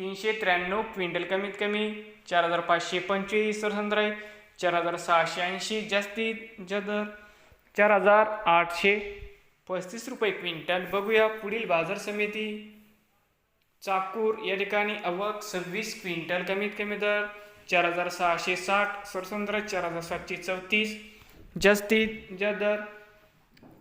तीनशे त्र्याण्णव क्विंटल कमीत कमी चार हजार पाचशे पंचवीस सरसंद्राई चार हजार सहाशे ऐंशी जास्तीत जदर चार हजार आठशे पस्तीस रुपये क्विंटल. बघूया पुढील बाजार समिती. चाकूर या ठिकाणी अवक सव्वीस क्विंटल कमीत कमी दर चार हजार सहाशे साठ सरसंद्र चार हजार सातशे चौतीस जास्तीत जा दर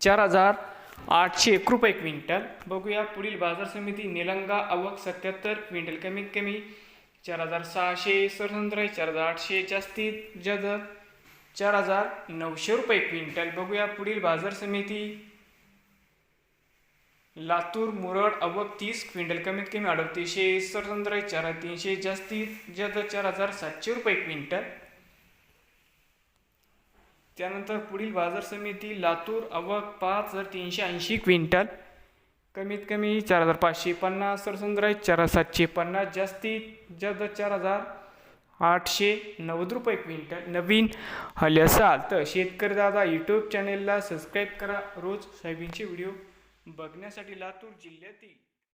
चार हजार आठशे एक रुपये क्विंटल. बघूया पुढील बाजार समिती निलंगा आवक सत्याहत्तर क्विंटल कमीत कमी. चार हजार सहाशे सरसंद्राई चार हजार आठशे जास्तीत जा चार हजार नऊशे रुपये क्विंटल. बघूया पुढील बाजार समिती. लातूर मुरड अवक तीस क्विंटल कमीत कमी अडतीसशे सरसंद्राई चार हजार तीनशे जास्तीत जा चार हजार सातशे रुपये क्विंटल. त्यानंतर पुढील बाजार समिती लातूर आवक पाच हजार तीनशे ऐंशी क्विंटल. कमीत कमी चार हजार पाचशे पन्नास सरसंद्राई चार हजार सातशे पन्नास जास्तीत जास्त चार हजार आठशे नव्वद रुपये क्विंटल. नवीन हल्ले असाल तर शेतकरी दादा यूट्यूब चॅनेलला सबस्क्राईब करा. रोज सोयाबीनचे व्हिडिओ बघण्यासाठी लातूर जिल्ह्यातील